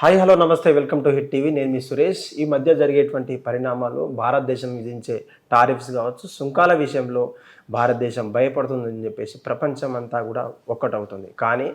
Hi hello నమస్తే welcome to hit TV. నేను మీ సురేష్. ఈ మధ్య జరిగేటువంటి పరిణామాలు భారతదేశం విధించే టారిఫ్స్ కావచ్చు సుంకాల విషయంలో భారతదేశం భయపడుతుందని చెప్పేసి ప్రపంచం అంతా కూడా ఒక్కటవుతుంది. కానీ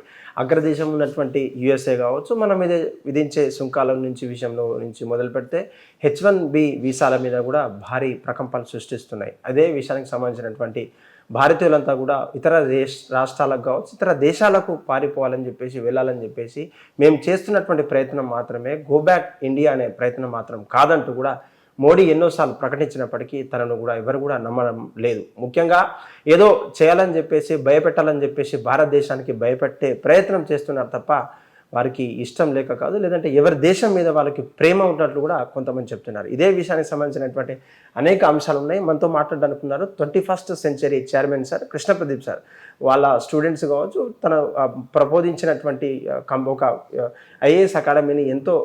అగ్రదేశం ఉన్నటువంటి యుఎస్ఏ కావచ్చు మన మీద విధించే సుంకాల నుంచి విషయంలో నుంచి మొదలు పెడితే హెచ్ వన్ బి వీసాల మీద కూడా భారీ ప్రకంపనలు సృష్టిస్తున్నాయి. అదే విషయానికి సంబంధించినటువంటి భారతీయులంతా కూడా ఇతర దేశ రాష్ట్రాలకు కావచ్చు ఇతర దేశాలకు పారిపోవాలని చెప్పేసి వెళ్ళాలని చెప్పేసి మేము చేస్తున్నటువంటి ప్రయత్నం మాత్రమే గో బ్యాక్ ఇండియా అనే ప్రయత్నం మాత్రం కాదంటూ కూడా మోడీ ఎన్నోసార్లు ప్రకటించినప్పటికీ తనను కూడా ఎవరు కూడా నమ్మడం లేదు. ముఖ్యంగా ఏదో చేయాలని చెప్పేసి భయపెట్టాలని చెప్పేసి భారతదేశానికి భయపెట్టే ప్రయత్నం చేస్తున్నారు తప్ప వారికి ఇష్టం లేక కాదు లేదంటే ఎవరి దేశం మీద వాళ్ళకి ప్రేమ ఉన్నట్లు కూడా కొంతమంది చెప్తున్నారు. ఇదే విషయానికి సంబంధించినటువంటి అనేక అంశాలు ఉన్నాయి. మనతో మాట్లాడాలనుకున్నారు twenty first century chairman sir Krishna Pradeep sir వాళ్ళ స్టూడెంట్స్ కావచ్చు తన ప్రబోధించినటువంటి కం- ఒక ఐఏఎస్ అకాడమీని ఎంతో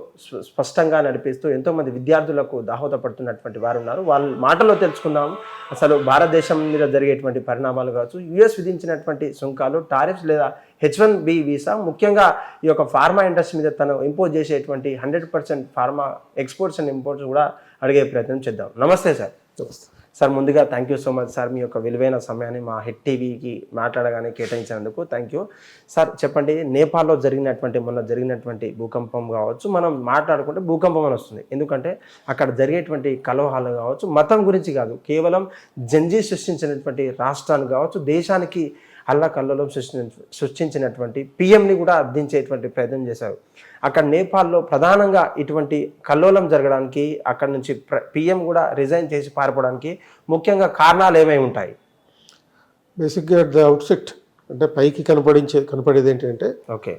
స్పష్టంగా నడిపిస్తూ ఎంతోమంది విద్యార్థులకు దాహోదపడుతున్నటువంటి వారు ఉన్నారు. వాళ్ళ మాటలో తెలుసుకుందాం. అసలు భారతదేశం మీద జరిగేటువంటి పరిణామాలు కావచ్చు యుఎస్ విధించినటువంటి సుంకాలు టారిఫ్స్ లేదా హెచ్ వన్ బి వీసా ముఖ్యంగా ఈ యొక్క ఫార్మా ఇండస్ట్రీ మీద తను ఇంపోజ్ చేసేటువంటి hundred percent pharma exports and imports కూడా అడిగే ప్రయత్నం చేద్దాం. నమస్తే సార్. సార్ ముందుగా thank you so much sir మీ యొక్క విలువైన సమయాన్ని మా హిట్ టీవీకి మాట్లాడగానే కేటాయించినందుకు థ్యాంక్ యూ సార్ చెప్పండి నేపాల్లో జరిగినటువంటి మొన్న జరిగినటువంటి భూకంపం కావచ్చు మనం మాట్లాడుకుంటే భూకంపం అని వస్తుంది. ఎందుకంటే అక్కడ జరిగేటువంటి కలహాలు కావచ్చు మతం గురించి కాదు కేవలం జంజీ సృష్టించినటువంటి రాష్ట్రాన్ని కావచ్చు దేశానికి అల్లకల్లోలం సృష్టి సృష్టించినటువంటి పిఎంని కూడా అర్థించేటువంటి ప్రయత్నం చేశారు. అక్కడ నేపాల్లో ప్రధానంగా ఇటువంటి కల్లోలం జరగడానికి అక్కడ నుంచి పిఎం కూడా రిజైన్ చేసి పారిపోవడానికి ముఖ్యంగా కారణాలు ఏమై ఉంటాయి? బేసిక్గా ద అవుట్సెట్ అంటే పైకి కనపడించే కనపడేది ఏంటంటే ఓకే.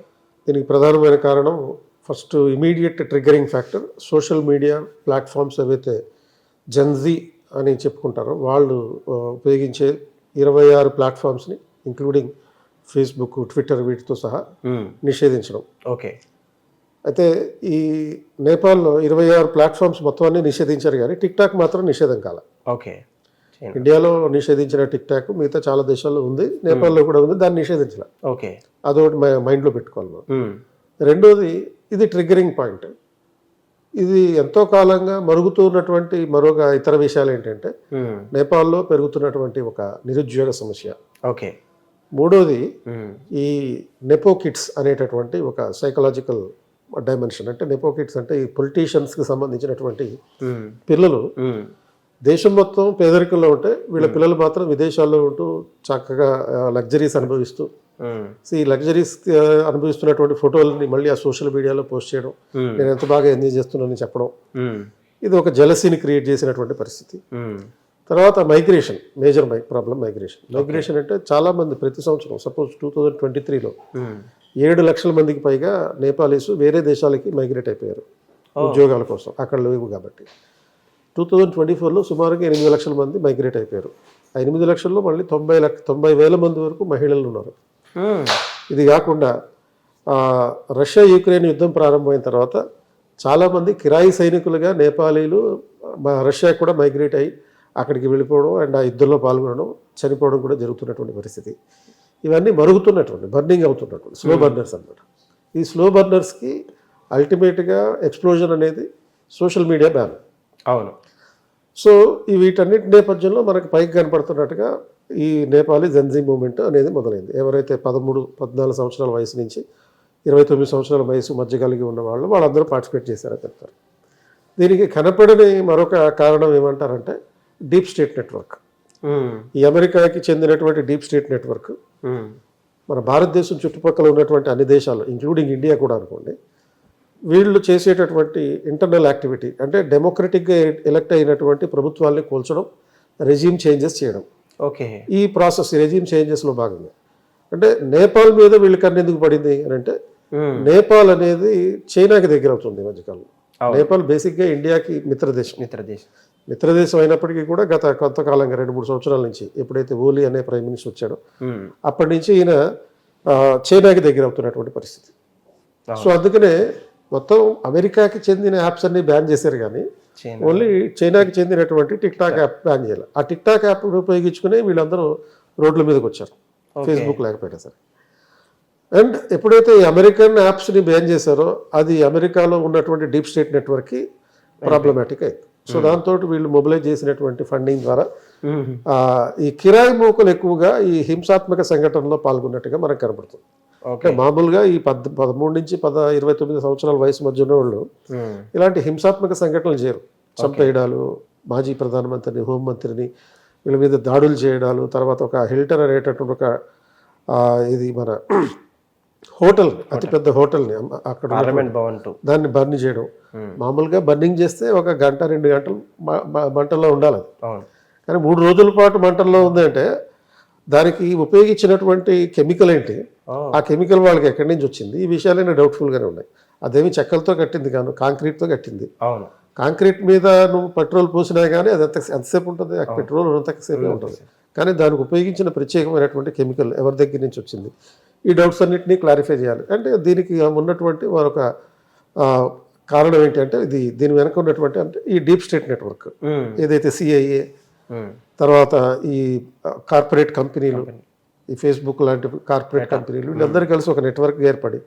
దీనికి ప్రధానమైన కారణం first immediate triggering factor social media platforms ఏవైతే జన్జీ అని చెప్పుకుంటారో వాళ్ళు ఉపయోగించే ఇరవై ఆరు ప్లాట్ఫామ్స్ని ఇంక్లూడింగ్ ఫేస్బుక్ ట్విట్టర్ వీటితో సహా నిషేధించడం. ఓకే అయితే ఈ నేపాల్లో ఇరవై ఆరు ప్లాట్ఫామ్స్ మొత్తం అన్ని నిషేధించారు కానీ టిక్ టాక్ మాత్రం నిషేధం కాల. ఓకే ఇండియాలో నిషేధించిన టిక్ టాక్ మిగతా చాలా దేశాల్లో ఉంది నేపాల్లో కూడా ఉంది దాన్ని నిషేధించాల. ఓకే అదొకటి మైండ్లో పెట్టుకోవాలి మనం. రెండోది ఇది ట్రిగ్గరింగ్ పాయింట్. ఇది ఎంతో కాలంగా మరుగుతూ ఉన్నటువంటి మరొక ఇతర విషయాలు ఏంటంటే నేపాల్లో పెరుగుతున్నటువంటి ఒక నిరుద్యోగ సమస్య. ఓకే మూడోది ఈ నెపో కిడ్స్ అనేటటువంటి ఒక సైకలాజికల్ డైమెన్షన్ అంటే నెపో కిడ్స్ అంటే ఈ పొలిటీషియన్స్కి సంబంధించినటువంటి పిల్లలు దేశం మొత్తం పేదరికంలో ఉంటే వీళ్ళ పిల్లలు మాత్రం విదేశాల్లో ఉంటూ చక్కగా లగ్జరీస్ అనుభవిస్తూ సో ఈ లగ్జరీస్ అనుభవిస్తున్నటువంటి ఫోటోలని మళ్ళీ ఆ సోషల్ మీడియాలో పోస్ట్ చేయడం నేను ఎంత బాగా ఎంజాయ్ చేస్తున్నానని చెప్పడం. ఇది ఒక జలసీని క్రియేట్ చేసినటువంటి పరిస్థితి. తర్వాత migration major my problem migration migration అంటే చాలా మంది ప్రతి సంవత్సరం సపోజ్ టూ థౌజండ్ ట్వంటీ త్రీలో ఏడు లక్షల మందికి పైగా నేపాలీస్ వేరే దేశాలకి మైగ్రేట్ అయిపోయారు ఉద్యోగాల కోసం. అక్కడ లేవు కాబట్టి. టూ థౌజండ్ ట్వంటీ ఫోర్లో సుమారుగా ఎనిమిది లక్షల మంది మైగ్రేట్ అయిపోయారు. ఆ ఎనిమిది లక్షల్లో మళ్ళీ తొంభై లక్ష తొంభై వేల మంది వరకు మహిళలు ఉన్నారు. ఇది కాకుండా రష్యా యుక్రెయిన్ యుద్ధం ప్రారంభమైన తర్వాత చాలామంది కిరాయి సైనికులుగా నేపాలీలు రష్యా కూడా మైగ్రేట్ అయ్యి అక్కడికి వెళ్ళిపోవడం అండ్ ఆ యుద్ధంలో పాల్గొనడం చనిపోవడం కూడా జరుగుతున్నటువంటి పరిస్థితి. ఇవన్నీ మరుగుతున్నటువంటి బర్నింగ్ అవుతున్నటువంటి స్లో బర్నర్స్ అన్నమాట. ఈ స్లో బర్నర్స్కి అల్టిమేట్గా ఎక్స్ప్లోజన్ అనేది సోషల్ మీడియా బ్యాన్. అవును. సో ఈ వీటన్నిటి నేపథ్యంలో మనకు పైకి కనపడుతున్నట్టుగా ఈ నేపాలీ జన్జీ మూమెంట్ అనేది మొదలైంది. ఎవరైతే పదమూడు పద్నాలుగు సంవత్సరాల వయసు నుంచి ఇరవై తొమ్మిది సంవత్సరాల వయసు మధ్య కలిగి ఉన్న వాళ్ళు వాళ్ళందరూ పార్టిసిపేట్ చేశారని చెప్తారు. దీనికి కనపడని మరొక కారణం ఏమంటారంటే డీప్ స్టేట్ నెట్వర్క్. ఈ అమెరికాకి చెందినటువంటి డీప్ స్టేట్ నెట్వర్క్. మన భారతదేశం చుట్టుపక్కల ఉన్నటువంటి అన్ని దేశాలు ఇంక్లూడింగ్ ఇండియా కూడా అనుకోండి వీళ్ళు చేసేటటువంటి ఇంటర్నల్ యాక్టివిటీ అంటే డెమోక్రటిక్గా ఎలక్ట్ అయినటువంటి ప్రభుత్వాల్ని కూల్చడం రెజ్యూమ్ చేంజెస్ చేయడం. ఓకే. ఈ ప్రాసెస్ రెజ్యూమ్ చేంజెస్లో భాగంగా. అంటే నేపాల్ మీద వీళ్ళు కన్నెందుకు పడింది అని అంటే నేపాల్ అనేది చైనాకి దగ్గర అవుతుంది మధ్యకాలంలో. నేపాల్ బేసిక్గా ఇండియాకి మిత్రదేశం. మిత్రదేశ్. మిత్రదేశం అయినప్పటికీ కూడా గత కొంతకాలంగా రెండు మూడు సంవత్సరాల నుంచి ఎప్పుడైతే ఓలీ అనే ప్రైమ్ మినిస్టర్ వచ్చాడో అప్పటి నుంచి ఈయన చైనాకి దగ్గర అవుతున్నటువంటి పరిస్థితి. సో అందుకనే మొత్తం అమెరికాకి చెందిన యాప్స్ అన్ని బ్యాన్ చేశారు కానీ ఓన్లీ చైనాకి చెందినటువంటి టిక్ టాక్ యాప్ బ్యాన్ చేయాలి. ఆ టిక్ టాక్ యాప్ ఉపయోగించుకుని వీళ్ళందరూ రోడ్ల మీదకి వచ్చారు. ఫేస్బుక్ లేకపోయినా సరే. అండ్ ఎప్పుడైతే ఈ అమెరికన్ యాప్స్ని బ్యాన్ చేశారో అది అమెరికాలో ఉన్నటువంటి డీప్ స్టేట్ నెట్వర్క్కి ప్రాబ్లమాటిక్ అయింది. సో దాంతో వీళ్ళు మొబిలైజ్ చేసినటువంటి ఫండింగ్ ద్వారా ఈ కిరాయి మూకలు ఎక్కువగా ఈ హింసాత్మక సంఘటనలో పాల్గొన్నట్టుగా మనకు కనబడుతుంది. ఓకే. అంటే మామూలుగా ఈ పద్ పదమూడు నుంచి పద ఇరవై తొమ్మిది సంవత్సరాల వయసు మధ్య ఉన్న వాళ్ళు ఇలాంటి హింసాత్మక సంఘటనలు చేయరు. చంపేయడాలు మాజీ ప్రధానమంత్రిని హోంమంత్రిని వీళ్ళ మీద దాడులు చేయడాలు తర్వాత ఒక హిల్టన్ అనేటటువంటి ఒక ఇది మన హోటల్ అతిపెద్ద హోటల్ని అక్కడ పార్లమెంట్ భవన్ దాన్ని బర్న్ చేయడం. మామూలుగా బర్నింగ్ చేస్తే ఒక గంట రెండు గంటలు మంటల్లో ఉండాలి కానీ మూడు రోజుల పాటు మంటల్లో ఉంది అంటే దానికి ఉపయోగించినటువంటి కెమికల్ ఏంటి. ఆ. కెమికల్ వాళ్ళకి ఎక్కడి నుంచి వచ్చింది? ఈ విషయాలన్నీ డౌట్ఫుల్గానే ఉన్నాయి. అదేమి చెక్కలతో కట్టింది కాను కాంక్రీట్తో కట్టింది. అవును. కాంక్రీట్ మీద నువ్వు పెట్రోల్ పోసినా కానీ అది ఎంత ఎంతసేపు ఉంటుంది. ఆ పెట్రోల్ అంతసేపే. ఉంటుంది. కానీ దానికి ఉపయోగించిన ప్రత్యేకమైనటువంటి కెమికల్ ఎవరి దగ్గర నుంచి వచ్చింది? ఈ డౌట్స్ అన్నింటినీ క్లారిఫై చేయాలి. అంటే దీనికి ఉన్నటువంటి మరొక కారణం ఏంటి అంటే ఇది దీని వెనక ఉన్నటువంటి అంటే ఈ డీప్ స్టేట్ నెట్వర్క్. ఏదైతే సిఐఏ. తర్వాత ఈ కార్పొరేట్ కంపెనీలు ఈ ఫేస్బుక్ లాంటి కార్పొరేట్ కంపెనీలు వీళ్ళందరూ కలిసి ఒక నెట్వర్క్ ఏర్పడి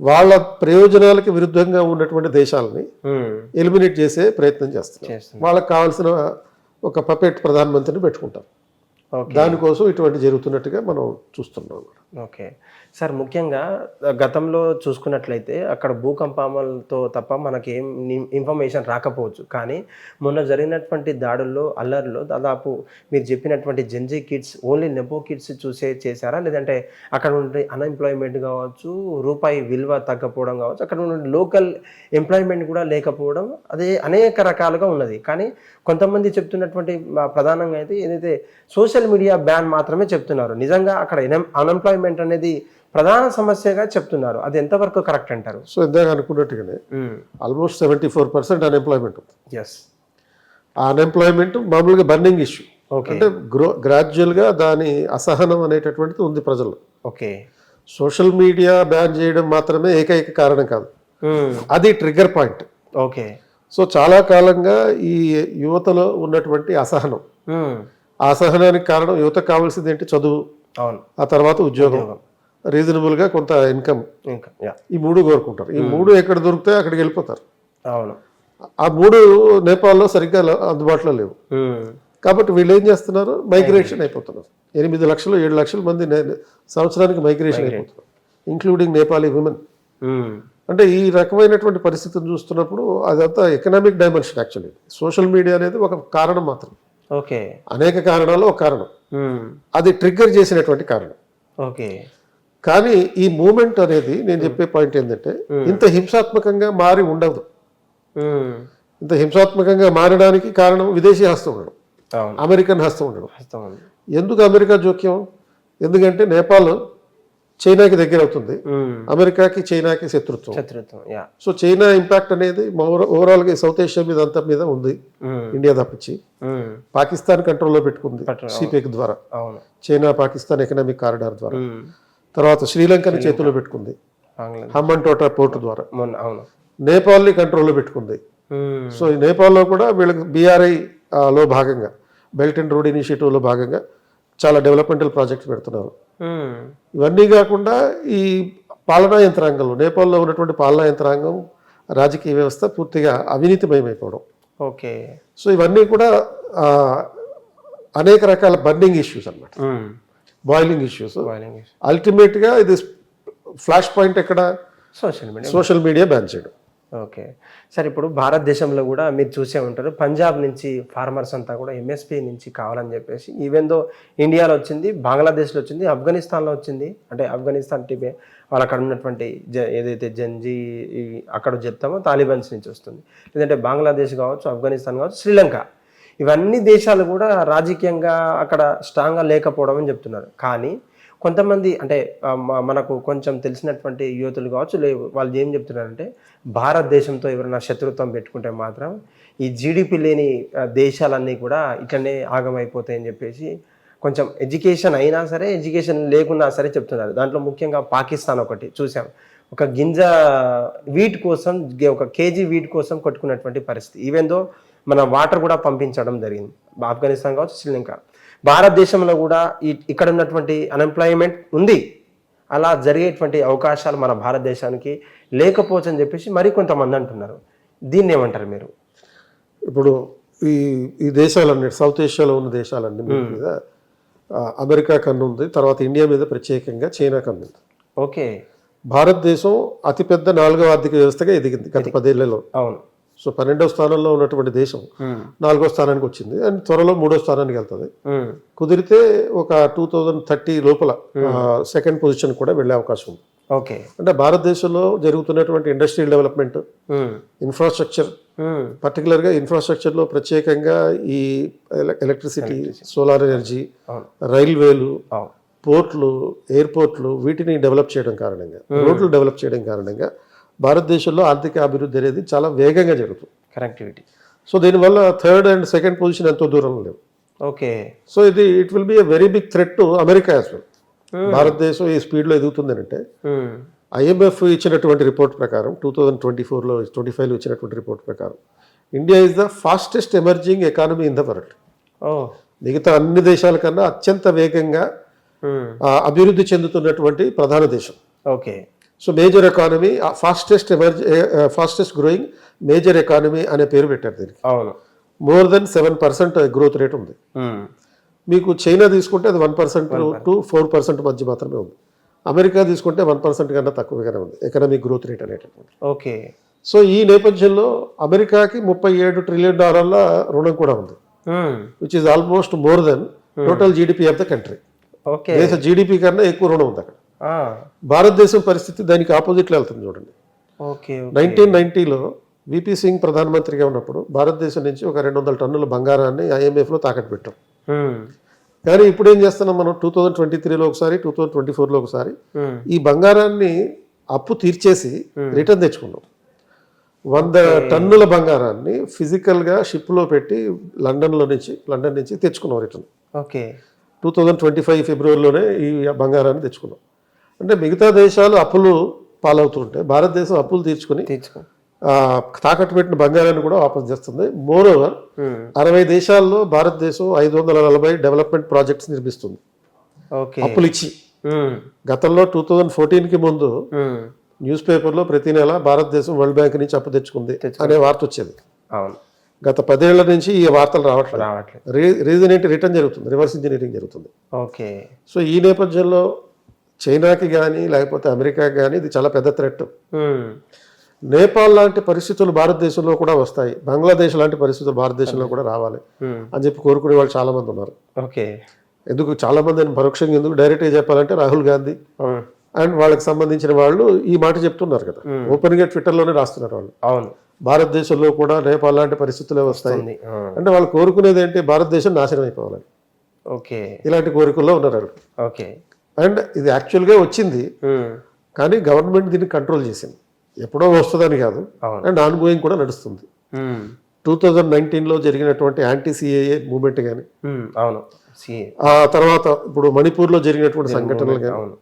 వాళ్ళ ప్రయోజనాలకి విరుద్ధంగా ఉన్నటువంటి దేశాలని. ఎలిమినేట్ చేసే ప్రయత్నం చేస్తున్నారు. చేస్తుంది వాళ్ళకి కావాల్సిన ఒక పపెట్ ప్రధానమంత్రిని పెట్టుకుంటారు. దానికోసం ఇటువంటి జరుగుతున్నట్టుగా మనం చూస్తున్నాం ఓకే. సార్ ముఖ్యంగా గతంలో చూసుకున్నట్లయితే అక్కడ భూకంపాలతో తప్ప మనకి ఏం ఇన్ఫర్మేషన్ రాకపోవచ్చు. కానీ మొన్న జరిగినటువంటి దాడుల్లో అల్లర్లో దాదాపు మీరు చెప్పినటువంటి Gen Z kids only nepo kids చూసే చేశారా? లేదంటే అక్కడ ఉండే అన్ఎంప్లాయ్మెంట్ కావచ్చు రూపాయి విలువ తగ్గపోవడం కావచ్చు అక్కడ ఉండే లోకల్ ఎంప్లాయ్మెంట్ కూడా లేకపోవడం అదే అనేక రకాలుగా ఉన్నది. కానీ కొంతమంది చెప్తున్నటువంటి మా ప్రధానంగా అయితే ఏదైతే సోషల్ మీడియా బ్యాన్ మాత్రమే చెప్తున్నారు. నిజంగా అక్కడ అన్ఎంప్లాయ్మెంట్ అనేది ప్రధాన సమస్యగా చెప్తున్నారు. అది ఎంతవరకు కరెక్ట్ అంటారు? సో ఇందాక అనుకున్నట్టుగానే almost seventy four percent unemployment ఉంది. ఎస్ ఆ అన్ఎంప్లాయ్మెంట్ మామూలుగా బర్నింగ్ ఇష్యూ ఓకే అంటే గ్రో గ్రాడ్యువల్గా దాని అసహనం అనేటటువంటిది ఉంది ప్రజల్లో. ఓకే సోషల్ మీడియా బ్యాన్ చేయడం మాత్రమే ఏకైక కారణం కాదు. అది ట్రిగ్గర్ పాయింట్ ఓకే సో చాలా కాలంగా ఈ యువతలో ఉన్నటువంటి అసహనం. ఆ అసహనానికి కారణం యువతకు కావాల్సింది ఏంటి? చదువు. అవును. ఆ తర్వాత ఉద్యోగం. రీజనబుల్గా కొంత ఇన్కమ్. ఈ మూడు కోరుకుంటారు. ఈ మూడు ఎక్కడ దొరికితే అక్కడికి వెళ్ళిపోతారు. అవును. ఆ మూడు నేపాల్లో సరిగ్గా అందుబాటులో లేవు. కాబట్టి వీళ్ళు ఏం చేస్తున్నారు? మైగ్రేషన్ అయిపోతున్నారు. ఎనిమిది లక్షలు ఏడు లక్షల మంది సంవత్సరానికి మైగ్రేషన్ అయిపోతున్నారు. Including Nepali women. అంటే ఈ రకమైనటువంటి పరిస్థితిని చూస్తున్నప్పుడు అదంతా economic dimension actually. Social media అనేది ఒక కారణం మాత్రం ఓకే. అనేక కారణాలు ఒక కారణం. అది ట్రిగ్గర్ చేసినటువంటి కారణం. ఓకే. కానీ ఈ మూమెంట్ అనేది నేను చెప్పే పాయింట్ ఏంటంటే ఇంత హింసాత్మకంగా మారి ఉండదు. ఇంత హింసాత్మకంగా మారడానికి కారణం విదేశీ హస్తం ఉండడం. అమెరికన్ హస్తం ఉండడం. ఎందుకు అమెరికా జోక్యం? ఎందుకంటే నేపాల్ చైనాకి దగ్గర అవుతుంది. అమెరికాకి చైనాకి శత్రుత్వం. శత్రుత్వం సో చైనా ఇంపాక్ట్ అనేది ఓవరాల్గా సౌత్ ఏషియా మీద అంతా మీద ఉంది. ఇండియా తప్పించి. పాకిస్తాన్ కంట్రోల్లో పెట్టుకుంది సిపెక్ ద్వారా. అవును. చైనా పాకిస్తాన్ ఎకనామిక్ కారిడార్ ద్వారా. తర్వాత శ్రీలంకని చేతిలో పెట్టుకుంది. బంగ్లాదేశ్ హమ్మన్ టోటా పోర్టు ద్వారా. అవును. నేపాల్ని కంట్రోల్లో పెట్టుకుంది. సో ఈ నేపాల్లో కూడా వీళ్ళకి బీఆర్ఐ లో భాగంగా బెల్ట్ అండ్ రోడ్ ఇనిషియేటివ్లో భాగంగా చాలా డెవలప్మెంటల్ ప్రాజెక్ట్స్ పెడుతున్నారు. ఇవన్నీ కాకుండా ఈ పాలనా యంత్రాంగంలో నేపాల్లో ఉన్నటువంటి పాలనా యంత్రాంగం రాజకీయ వ్యవస్థ పూర్తిగా అవినీతిమయమైపోవడం. ఓకే. సో ఇవన్నీ కూడా అనేక రకాల బర్నింగ్ ఇష్యూస్ అన్నమాట. మ్మ్. Boiling issues. అల్టిమేట్గా ఇది ఫ్లాష్ పాయింట్ ఎక్కడ? Social media. Social media ban చేయడం. ఓకే. సార్ ఇప్పుడు భారతదేశంలో కూడా మీరు చూసే ఉంటారు పంజాబ్ నుంచి ఫార్మర్స్ అంతా కూడా ఎంఎస్పి నుంచి కావాలని చెప్పేసి ఈవెన్ దో ఇండియాలో వచ్చింది బంగ్లాదేశ్లో వచ్చింది ఆఫ్ఘనిస్తాన్లో వచ్చింది అంటే ఆఫ్ఘనిస్తాన్ టిబే వాళ్ళు అక్కడ ఉన్నటువంటి జ ఏదైతే జంజీ అక్కడ చెప్తామో తాలిబాన్స్ నుంచి వస్తుంది. లేదంటే బంగ్లాదేశ్ కావచ్చు ఆఫ్ఘనిస్తాన్ కావచ్చు శ్రీలంక ఇవన్నీ దేశాలు కూడా రాజకీయంగా అక్కడ స్ట్రాంగ్గా లేకపోవడం అని చెప్తున్నారు. కానీ కొంతమంది అంటే మనకు కొంచెం తెలిసినటువంటి యువతులు కావచ్చు లే వాళ్ళు ఏం చెప్తున్నారంటే భారతదేశంతో ఎవరైనా శత్రుత్వం పెట్టుకుంటే మాత్రం ఈ జీడిపి లేని దేశాలన్నీ కూడా ఇట్లనే ఆగమైపోతాయని చెప్పేసి కొంచెం ఎడ్యుకేషన్ అయినా సరే ఎడ్యుకేషన్ లేకున్నా సరే చెప్తున్నారు. దాంట్లో ముఖ్యంగా పాకిస్తాన్ ఒకటి చూసాం. ఒక గింజ వీట్ కోసం ఒక కేజీ వీట్ కోసం కొట్టుకున్నటువంటి పరిస్థితి. ఈవెన్ దో మన వాటర్ కూడా పంపించడం జరిగింది. ఆఫ్ఘనిస్తాన్ కావచ్చు శ్రీలంక. భారతదేశంలో కూడా ఈ ఇక్కడ ఉన్నటువంటి అన్ఎంప్లాయ్మెంట్ ఉంది. అలా జరిగేటువంటి అవకాశాలు మన భారతదేశానికి లేకపోవచ్చు అని చెప్పేసి మరి కొంతమంది అంటున్నారు. దీన్ని ఏమంటారు మీరు? ఇప్పుడు ఈ ఈ దేశాలన్నీ సౌత్ ఏషియాలో ఉన్న దేశాలన్నీ మీద అమెరికా కన్ను ఉంది తర్వాత ఇండియా మీద ప్రత్యేకంగా చైనా కన్ను ఉంది. ఓకే. భారతదేశం అతిపెద్ద నాలుగవ ఆర్థిక వ్యవస్థగా ఎదిగింది గత పదేళ్ళలో. అవును. సో పన్నెండవ స్థానంలో ఉన్నటువంటి దేశం నాలుగో స్థానానికి వచ్చింది. అండ్ త్వరలో మూడో స్థానానికి వెళ్తుంది. కుదిరితే ఒక టూ థౌజండ్ థర్టీ లోపల సెకండ్ పొజిషన్ కూడా వెళ్ళే అవకాశం ఉంది. ఓకే. అంటే భారతదేశంలో జరుగుతున్నటువంటి ఇండస్ట్రియల్ డెవలప్మెంట్ ఇన్ఫ్రాస్ట్రక్చర్ పర్టికులర్గా ఇన్ఫ్రాస్ట్రక్చర్లో ప్రత్యేకంగా ఈ ఎల- ఎలక్ట్రిసిటీ సోలార్ ఎనర్జీ రైల్వేలు పోర్ట్లు ఎయిర్పోర్ట్లు వీటిని డెవలప్ చేయడం కారణంగా రోడ్లు డెవలప్ చేయడం కారణంగా భారతదేశంలో ఆర్థిక అభివృద్ధి అనేది చాలా వేగంగా జరుగుతుంది. కనెక్టివిటీ సో దీనివల్ల థర్డ్ అండ్ సెకండ్ పొజిషన్ ఎంతో దూరం లేవు. ఓకే. సో ఇది it will be a very big threat to America as well భారతదేశం ఈ స్పీడ్లో ఎదుగుతుంది అంటే ఐఎంఎఫ్ ఇచ్చినటువంటి రిపోర్ట్ ప్రకారం టూ థౌజండ్ ట్వంటీ ఫోర్లో ట్వంటీ ఫైవ్లో ఇచ్చినటువంటి రిపోర్ట్ ప్రకారం India is the fastest emerging economy in the world మిగతా అన్ని దేశాల కన్నా అత్యంత వేగంగా ఆ, అభివృద్ధి చెందుతున్నటువంటి ప్రధాన దేశం. Okay. So major economy fastest emerging fastest growing major economy అనే పేరు పెట్టారు దీనికి. అవును. More than seven percent growth rate ఉంది. మీకు చైనా తీసుకుంటే అది one percent to four percent మధ్య మాత్రమే ఉంది. అమెరికా తీసుకుంటే వన్ పర్సెంట్ కన్నా తక్కువగానే ఉంది ఎకనామిక్ గ్రోత్ రేట్ అనేటటువంటి ఓకే. సో ఈ నేపథ్యంలో అమెరికాకి ముప్పై ఏడు ట్రిలియన్ డాలర్ల రుణం కూడా ఉంది. Which is almost more than total GDP of the country దేశ జీడిపి కన్నా ఎక్కువ రుణం ఉంది అక్కడ. భారతదేశం పరిస్థితి దానికి ఆపోజిట్లో వెళ్తుంది చూడండి. ఓకే. నైన్టీన్ నైన్టీలో విపి సింగ్ ప్రధానమంత్రిగా ఉన్నప్పుడు భారతదేశం నుంచి ఒక రెండు వందల టన్నుల బంగారాన్ని ఐఎంఎఫ్లో తాకట్టు పెట్టాం. కానీ ఇప్పుడు ఏం చేస్తున్నాం మనం? టూ థౌజండ్ ట్వంటీ త్రీలో ఒకసారి టూ థౌజండ్ ట్వంటీ ఫోర్లో ఒకసారి ఈ బంగారాన్ని అప్పు తీర్చేసి రిటర్న్ తెచ్చుకున్నాం. వంద టన్నుల బంగారాన్ని ఫిజికల్గా షిప్లో పెట్టి లండన్లో నుంచి లండన్ నుంచి తెచ్చుకున్నాం return. Okay. Two thousand twenty five ఫిబ్రవరిలోనే ఈ బంగారాన్ని తెచ్చుకున్నాం. అంటే మిగతా దేశాలు అప్పులు పాలవుతుంటే భారతదేశం అప్పులు తీర్చుకుని తాకట్టు పెట్టిన బంగారాన్ని కూడా వాపస్ చేస్తుంది మోర్ ఓవర్ ఉమ్, అరవై దేశాల్లో భారతదేశం ఐదు వందల నలభై డెవలప్మెంట్ ప్రాజెక్ట్స్ నిర్మిస్తుంది. ఓకే. అప్పులు ఇచ్చి. ఉమ్, గతంలో టూ థౌజండ్ ఫోర్టీన్కి ముందు ఉమ్, న్యూస్ పేపర్లో ప్రతి నెల భారతదేశం వరల్డ్ బ్యాంక్ నుంచి అప్పు తెచ్చుకుంది అనే వార్త వచ్చేది. గత పదేళ్ళ నుంచి ఈ వార్తలు రావట్లేదు. రీజన్ ఏంటి? రిటర్న్ జరుగుతుంది. రివర్స్ ఇంజనీరింగ్ జరుగుతుంది. ఓకే. సో ఈ నేపథ్యంలో చైనాకి కానీ లేకపోతే అమెరికాకి కానీ ఇది చాలా పెద్ద థ్రెట్ నేపాల్ లాంటి పరిస్థితులు భారతదేశంలో కూడా వస్తాయి. బంగ్లాదేశ్ లాంటి పరిస్థితులు భారతదేశంలో కూడా రావాలి. అని చెప్పి కోరుకునే వాళ్ళు చాలా మంది ఉన్నారు. ఓకే. ఎందుకు? చాలా మంది నేను పరోక్షంగా ఎందుకు? డైరెక్ట్గా చెప్పాలంటే రాహుల్ గాంధీ అండ్ వాళ్ళకి సంబంధించిన వాళ్ళు ఈ మాట చెప్తున్నారు కదా. ఓపెన్గా ట్విట్టర్లోనే రాస్తున్నారు వాళ్ళు. అవును. భారతదేశంలో కూడా నేపాల్ లాంటి పరిస్థితులే వస్తాయి. అంటే వాళ్ళు కోరుకునేది ఏంటి? భారతదేశం నాశనం అయిపోవాలని ఓకే. ఇలాంటి కోరికల్లో ఉన్నారు వాళ్ళు. ఓకే. అండ్ ఇది యాక్చువల్గా వచ్చింది. కానీ గవర్నమెంట్ దీన్ని కంట్రోల్ చేసింది. ఎప్పుడో వస్తుందని కాదు. అండ్ ఆన్ గోయింగ్ కూడా నడుస్తుంది. టూ థౌజండ్ నైన్టీన్లో జరిగినటువంటి యాంటీ సిఏఏ మూవ్మెంట్ కానీ అవును. ఆ తర్వాత ఇప్పుడు మణిపూర్లో జరిగినటువంటి సంఘటనలు కానీ అవును.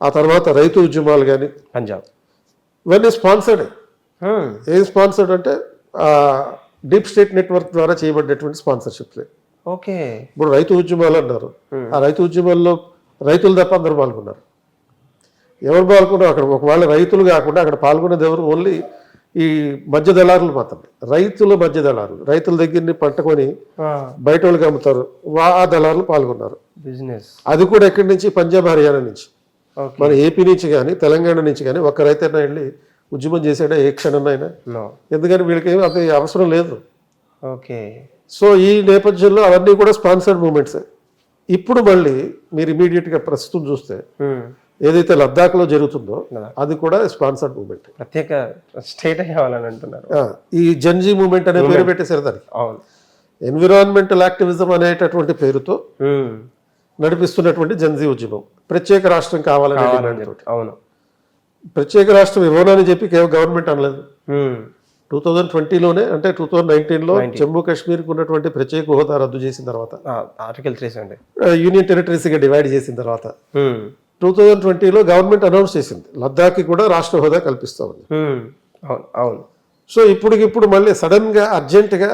ఆ తర్వాత రైతు ఉద్యమాలు కానీ పంజాబ్. ఇవన్నీ స్పాన్సర్డ్. ఏం స్పాన్సర్డ్ అంటే డీప్ స్టేట్ నెట్వర్క్ ద్వారా చేయబడ్డటువంటి స్పాన్సర్షిప్ ఓకే. ఇప్పుడు రైతు ఉద్యమాలు అన్నారు. ఆ రైతు ఉద్యమాల్లో రైతులు తప్ప అందరూ పాల్గొన్నారు. ఎవరు పాల్గొన్నారు అక్కడ ఒకవేళ రైతులు కాకుండా అక్కడ పాల్గొనేది ఎవరు? ఓన్లీ ఈ మధ్య దళారులు మాత్రమే. రైతుల మధ్య దళారులు. రైతుల దగ్గరని పంట కొని బయట వాళ్ళకి అమ్ముతారు. వా- ఆ దళారులు పాల్గొన్నారు. బిజినెస్. అది కూడా ఎక్కడి నుంచి? పంజాబ్ హర్యానా నుంచి. మన ఏపీ నుంచి కానీ తెలంగాణ నుంచి కానీ ఒక్క రైతైనా వెళ్ళి ఉద్యమం చేసాడా ఏ క్షణమైనా ఎందుకని వీళ్ళకి ఏమి అది అవసరం లేదు. ఓకే. సో ఈ నేపథ్యంలో అవన్నీ కూడా స్పాన్సర్డ్ మూమెంట్స్. ఇప్పుడు మళ్ళీ మీరు ఇమీడియట్గా ప్రస్తుతం చూస్తే ఏదైతే లద్దాఖ్లో జరుగుతుందో అది కూడా స్పాన్సర్డ్ మూమెంట్ ప్రత్యేక స్టేట్ అంటున్నారు. ఈ జన్జీ మూమెంట్ అనే పేరు పెట్టేశారు దానికి. అవును. ఎన్విరాన్మెంటల్ యాక్టివిజం అనేటటువంటి పేరుతో నడిపిస్తున్నటువంటి జన్జీ ఉద్యమం. ప్రత్యేక రాష్ట్రం కావాలనే అవును. ప్రత్యేక రాష్ట్రం ఇవ్వనని చెప్పి కేవలం గవర్నమెంట్ అనలేదు. టూ థౌజండ్ ట్వంటీలోనే అంటే టూ థౌజండ్ నైన్టీన్లో జమ్మూ కాశ్మీర్కి ఉన్నటువంటి ప్రత్యేక హోదా రద్దు చేసిన తర్వాత. ఆర్టికల్ త్రీ సెవెంటీ యూనియన్ టెరిటరీస్గా డివైడ్ చేసిన తర్వాత. టూ థౌజండ్ ట్వంటీలో గవర్నమెంట్ అనౌన్స్ చేసింది. లద్దాఖ్కి కూడా రాష్ట్ర హోదా కల్పిస్తామని. అవును అవును. సో ఇప్పటికిప్పుడు మళ్ళీ సడన్గా అర్జెంటుగా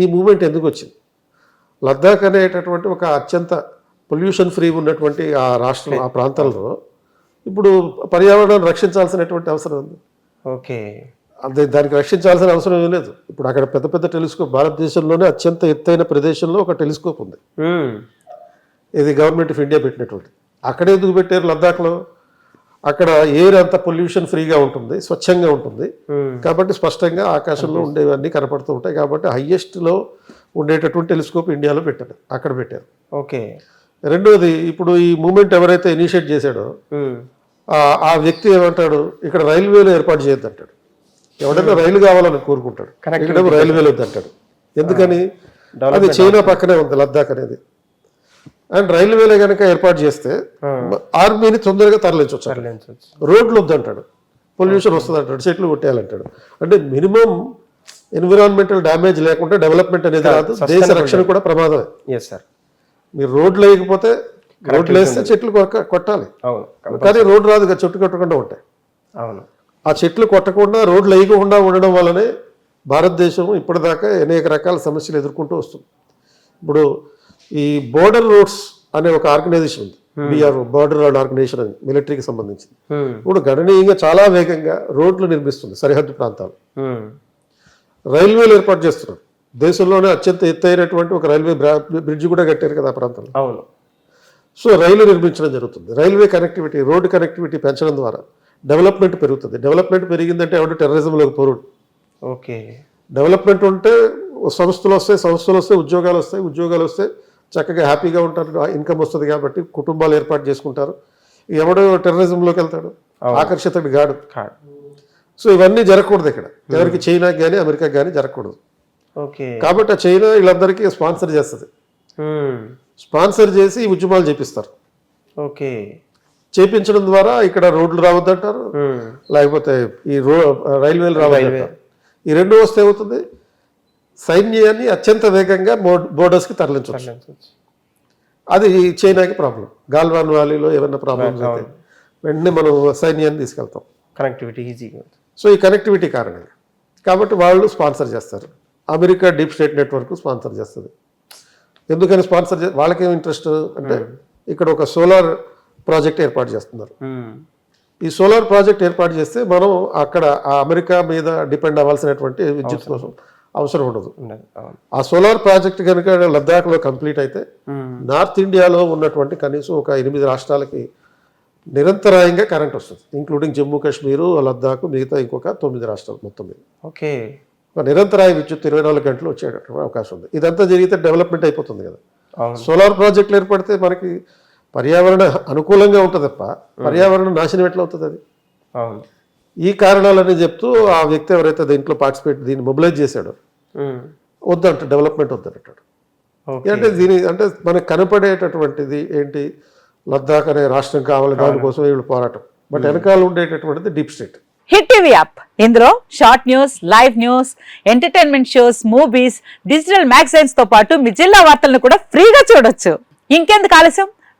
ఈ మూమెంట్ ఎందుకు వచ్చింది? లద్దాఖ్ అనేటటువంటి ఒక అత్యంత పొల్యూషన్ ఫ్రీ ఉన్నటువంటి ఆ రాష్ట్రం ఆ ప్రాంతాల్లో ఇప్పుడు పర్యావరణాన్ని రక్షించాల్సినటువంటి అవసరం ఉంది. ఓకే. అదే దానికి రక్షించాల్సిన అవసరం ఏం లేదు. ఇప్పుడు అక్కడ పెద్ద పెద్ద టెలిస్కోప్ భారతదేశంలోనే అత్యంత ఎత్తైన ప్రదేశంలో ఒక టెలిస్కోప్ ఉంది. ఇది గవర్నమెంట్ ఆఫ్ ఇండియా పెట్టినటువంటి. అక్కడ ఎందుకు పెట్టారు లద్దాఖ్లో? అక్కడ ఎయిర్ అంత పొల్యూషన్ ఫ్రీగా ఉంటుంది స్వచ్ఛంగా ఉంటుంది. కాబట్టి స్పష్టంగా ఆకాశంలో ఉండేవన్నీ కనపడుతూ ఉంటాయి. కాబట్టి హయ్యెస్ట్లో ఉండేటటువంటి టెలిస్కోప్ ఇండియాలో పెట్టారు అక్కడ పెట్టారు. ఓకే. రెండోది ఇప్పుడు ఈ మూమెంట్ ఎవరైతే ఇనిషియేట్ చేశాడో. ఆ- ఆ వ్యక్తి ఏమంటాడు? ఇక్కడ రైల్వేలు ఏర్పాటు చేయొద్దు అంటాడు ఎవడైనా రైలు కావాలని కోరుకుంటాడు. ఇక్కడ రైల్వేలు వద్దంటాడు ఎందుకని? అది చైనా పక్కనే ఉంది లద్దాఖ్ అనేది. అండ్ రైల్వేలే కనుక ఏర్పాటు చేస్తే ఆర్మీని తొందరగా తరలించవచ్చు రోడ్లు వద్దంటాడు. పొల్యూషన్ వస్తుంది అంటాడు చెట్లు కొట్టేయాలంటాడు. అంటే మినిమం ఎన్విరాన్మెంటల్ డ్యామేజ్ లేకుండా డెవలప్మెంట్ అనేది రాదు. దేశ రక్షణ కూడా ప్రమాదమే. సార్ మీరు రోడ్లు వేయకపోతే రోడ్లు వేస్తే చెట్లు కొట్టాలి. అవును. కానీ రోడ్డు రాదు చెట్టు కొట్టకుండా ఉంటాయి. అవును. ఆ చెట్లు కొట్టకుండా రోడ్లు వేయకుండా ఉండడం వల్లనే భారతదేశం ఇప్పటిదాకా అనేక రకాల సమస్యలు ఎదుర్కొంటూ వస్తుంది. ఇప్పుడు ఈ బోర్డర్ రోడ్స్ అనే ఒక ఆర్గనైజేషన్ ఉంది. బిఆర్ బోర్డర్ రోడ్ ఆర్గనైజేషన్ అని మిలిటరీకి సంబంధించింది. మ్మ్. ఇప్పుడు గణనీయంగా చాలా వేగంగా రోడ్లు నిర్మిస్తుంది సరిహద్దు ప్రాంతాలు. మ్మ్. రైల్వేలు ఏర్పాటు చేస్తున్నారు. దేశంలోనే అత్యంత ఎత్తైనటువంటి ఒక రైల్వే బ్రా- బ్రిడ్జ్ కూడా కట్టారు కదా ఆ ప్రాంతంలో. అవును. సో రైలు నిర్మించడం జరుగుతుంది. రైల్వే కనెక్టివిటీ రోడ్డు కనెక్టివిటీ పెంచడం ద్వారా డెవలప్మెంట్ పెరుగుతుంది. డెవలప్మెంట్ పెరిగిందంటే ఎవడు టెర్రరిజంలోకి పోరుడు ఓకే. డెవలప్మెంట్ ఉంటే సంస్థలు వస్తాయి సంస్థలు వస్తాయి ఉద్యోగాలు వస్తాయి ఉద్యోగాలు వస్తే చక్కగా హ్యాపీగా ఉంటారు. ఇన్కమ్ వస్తుంది కాబట్టి కుటుంబాలు ఏర్పాటు చేసుకుంటారు. ఎవడు టెర్రరిజంలోకి వెళ్తాడు. ఆకర్షితుడు గాడు సో ఇవన్నీ జరగకూడదు ఇక్కడ. ఎవరికి చైనాకి కానీ అమెరికాకి కానీ జరగకూడదు. ఓకే. కాబట్టి ఆ చైనా వీళ్ళందరికీ స్పాన్సర్ చేస్తుంది. స్పాన్సర్ చేసి ఈ ఉద్యమాలు చేపిస్తారు. ఓకే. చేపించడం ద్వారా ఇక్కడ రోడ్లు రావద్దంటారు. లేకపోతే ఈ రో రైల్వేలు రావద్దంటారు. ఈ రెండు వస్తే ఏమవుతుంది? సైన్యాన్ని అత్యంత వేగంగా బోర్డర్స్కి తరలించవచ్చు. అది చైనాకి ప్రాబ్లం. గాల్వాన్ వ్యాలీలో ఏమైనా ప్రాబ్లమ్స్ అయితే వెంటనే మనం సైన్యాన్ని తీసుకెళ్తాం. కనెక్టివిటీ ఈజీగా. సో ఈ కనెక్టివిటీ కారణంగా. కాబట్టి వాళ్ళు స్పాన్సర్ చేస్తారు. America deep state network sponsor చేస్తుంది. ఎందుకని స్పాన్సర్ చే వాళ్ళకేం ఇంట్రెస్ట్? అంటే ఇక్కడ ఒక సోలార్ ప్రాజెక్ట్ ఏర్పాటు చేస్తున్నారు. ఈ సోలార్ ప్రాజెక్ట్ ఏర్పాటు చేస్తే మనం అక్కడ ఆ అమెరికా మీద డిపెండ్ అవ్వాల్సినటువంటి విద్యుత్ కోసం అవసరం ఉండదు. ఆ సోలార్ ప్రాజెక్ట్ కనుక లద్దాఖ్లో కంప్లీట్ అయితే. నార్త్ ఇండియాలో ఉన్నటువంటి కనీసం ఒక ఎనిమిది రాష్ట్రాలకి నిరంతరాయంగా కరెంట్ వస్తుంది. ఇంక్లూడింగ్ జమ్మూ కాశ్మీరు లద్దాఖ్ మిగతా ఇంకొక తొమ్మిది రాష్ట్రాలు మొత్తం మీద. ఓకే. నిరంతరాయ విద్యుత్ ఇరవై నాలుగు గంటలు వచ్చేటటువంటి అవకాశం ఉంది. ఇదంతా జరిగితే డెవలప్మెంట్ అయిపోతుంది కదా. సోలార్ ప్రాజెక్టులు ఏర్పడితే మనకి పర్యావరణ అనుకూలంగా ఉంటుంది తప్ప పర్యావరణ నాశనం ఎట్లా అవుతుంది అది ఈ కారణాలని చెప్తూ ఆ వ్యక్తి ఎవరైతే దీంట్లో పార్టిసిపేట్ దీన్ని మొబిలైజ్ చేశాడో. వద్దంట డెవలప్మెంట్ వద్దంటాడు. ఓకే. అంటే దీని అంటే మనకు కనపడేటటువంటిది ఏంటి? లద్దాఖ్ అనే రాష్ట్రం కావాలి దానికోసం వీళ్ళు పోరాటం. బట్ వెనకాల ఉండేటటువంటిది deep state Hit TV app ఇందులో short news live news entertainment shows movies digital మ్యాగజైన్స్తో పాటు మీ జిల్లా వార్తలను కూడా ఫ్రీగా చూడొచ్చు. ఇంకెందుకు ఆలస్యం?